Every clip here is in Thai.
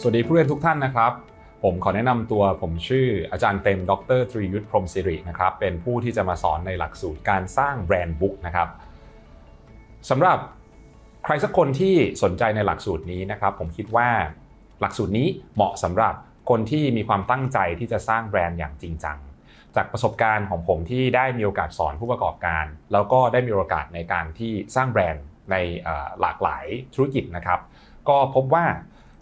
สวัสดีผู้เรียนทุกท่านนะครับ ผมขอแนะนำตัวผมชื่ออาจารย์เต็มดรตรียุทธพรหมสิรินะครับเป็นผู้ที่จะมาสอนในหลักสูตรการสร้างแบรนด์บุ๊กนะครับสำหรับใครสักคนที่สนใจในหลักสูตรนี้นะครับ ผมคิดว่าหลักสูตรนี้เหมาะสำหรับคนที่มีความตั้งใจที่จะสร้างแบรนด์อย่างจริงจังจากประสบการณ์ของผมที่ได้มีโอกาสสอนผู้ประกอบการ แล้วก็ได้มีโอกาสในการที่สร้างแบรนด์ในหลากหลายธุรกิจนะครับ ก็พบว่า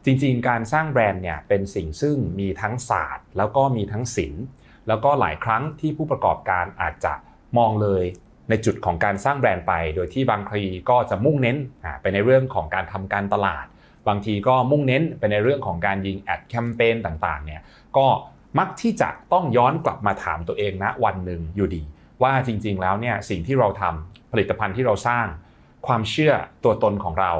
จริงๆ การสร้างแบรนด์เนี่ยเป็นสิ่งซึ่งมีทั้งศาสตร์ แล้วก็มีทั้งศิลป์แล้วก็หลายครั้งที่ผู้ประกอบการอาจจะมองเลยในจุดของการสร้างแบรนด์ไป โดยที่บางทีก็จะมุ่งเน้นไปในเรื่องของการทำการตลาด บางทีก็มุ่งเน้นไปในเรื่องของการยิงแอดแคมเปญต่างๆเนี่ยก็มักที่จะต้องย้อนกลับมาถามตัวเองนะวันหนึ่งอยู่ดี ว่าจริง ๆ แล้วเนี่ยสิ่งที่เราทำผลิตภัณฑ์ที่เราสร้าง ความเชื่อตัวตนของเรา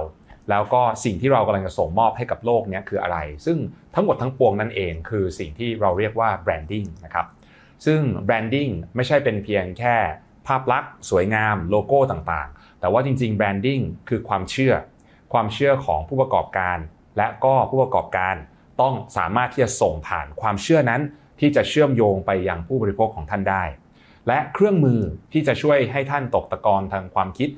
แล้วก็สิ่งที่เรากำลังจะส่งมอบให้กับโลกนี้คืออะไร ซึ่งทั้งหมดทั้งปวงนั่นเองคือสิ่งที่เราเรียกว่าแบรนดิ้งนะครับซึ่งแบรนดิ้งไม่ใช่เป็นเพียงแค่ภาพลักษณ์สวยงามโลโก้ต่างๆ แต่ว่าจริงๆแบรนดิ้งคือความเชื่อ ความเชื่อของผู้ประกอบการ และก็ผู้ประกอบการต้องสามารถที่จะส่งผ่านความเชื่อนั้น ที่จะเชื่อมโยงไปยังผู้บริโภคของท่านได้ และเครื่องมือที่จะช่วยให้ท่านตกตะกอนทางความคิด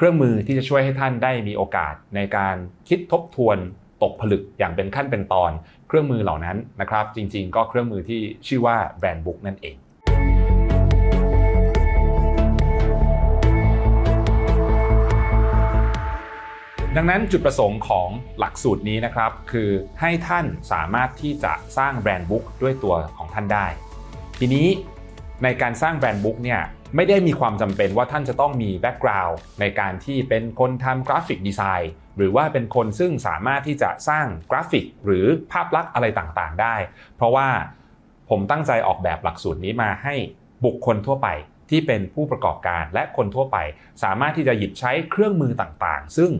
เครื่องมือที่จะช่วยให้ท่านได้มีโอกาสในการคิดทบทวนตกผลึกอย่างเป็นขั้นเป็นตอน เครื่องมือเหล่านั้นนะครับ จริงๆ ก็เครื่องมือที่ชื่อว่าแบรนด์บุ๊กนั่นเองดังนั้นจุดประสงค์ของหลักสูตรนี้นะครับ คือให้ท่านสามารถที่จะสร้างแบรนด์บุ๊กด้วยตัวของท่านได้ ทีนี้ ในการสร้างแบรนด์บุ๊กเนี่ยไม่ได้มีความจำเป็นว่าท่านจะต้องมีแบ็กกราวน์ในการที่เป็นคนทำกราฟิกดีไซน์หรือว่าเป็นคนซึ่งสามารถที่จะสร้างกราฟิกหรือภาพลักษณ์อะไรต่างๆ ได้ เพราะว่าผมตั้งใจออกแบบหลักสูตรนี้มาให้บุคคลทั่วไปที่เป็นผู้ประกอบการและคนทั่วไป สามารถที่จะหยิบใช้เครื่องมือต่างๆ ซึ่ง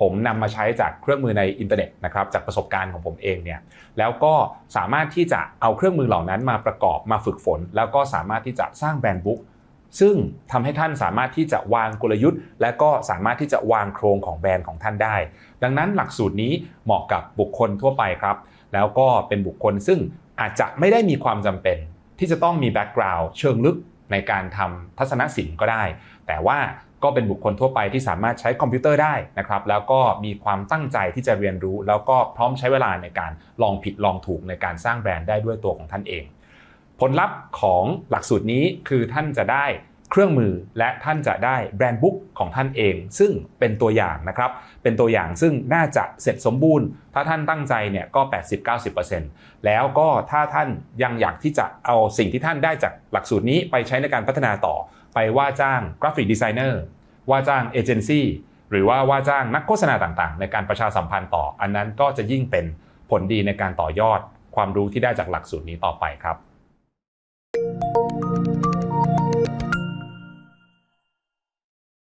ผมนำมาใช้จากเครื่องมือในอินเทอร์เน็ตนะครับจากประสบการณ์ของผมเองเนี่ยแล้วก็สามารถที่จะเอาเครื่องมือเหล่านั้นมาประกอบมาฝึกฝน แล้วก็สามารถที่จะสร้างแบรนด์บุ๊กซึ่งทำให้ท่านสามารถที่จะวางกลยุทธ์ และก็สามารถที่จะวางโครงของแบรนด์ของท่านได้ ดังนั้นหลักสูตรนี้เหมาะกับบุคคลทั่วไปครับ แล้วก็เป็นบุคคลซึ่งอาจจะไม่ได้มีความจำเป็น ที่จะต้องมีแบ็กกราวด์เชิงลึก ในการทำทัศนศิลป์ก็ได้ แต่ว่าก็เป็นบุคคลทั่วไปที่สามารถใช้คอมพิวเตอร์ได้นะครับ แล้วก็มีความตั้งใจที่จะเรียนรู้ แล้วก็พร้อมใช้เวลาในการลองผิดลองถูกในการสร้างแบรนด์ได้ด้วยตัวของท่านเอง ผลลัพธ์ของหลักสูตรนี้คือท่านจะได้ เครื่องมือและท่านจะได้แบรนด์บุ๊กของท่านเอง ซึ่งเป็นตัวอย่างนะครับ เป็นตัวอย่างซึ่งน่าจะเสร็จสมบูรณ์ ถ้าท่านตั้งใจเนี่ยก็ 80-90%แล้วก็ถ้าท่านยังอยากที่จะเอาสิ่งที่ท่านได้จากหลักสูตรนี้ไปใช้ในการพัฒนาต่อ ไปว่าจ้างกราฟิกดีไซเนอร์ว่าจ้างเอเจนซี่หรือว่าว่าจ้างนักโฆษณาต่างๆ ในการประชาสัมพันธ์ต่อ อันนั้นก็จะยิ่งเป็นผลดีในการต่อยอดความรู้ที่ได้จากหลักสูตรนี้ต่อไปครับ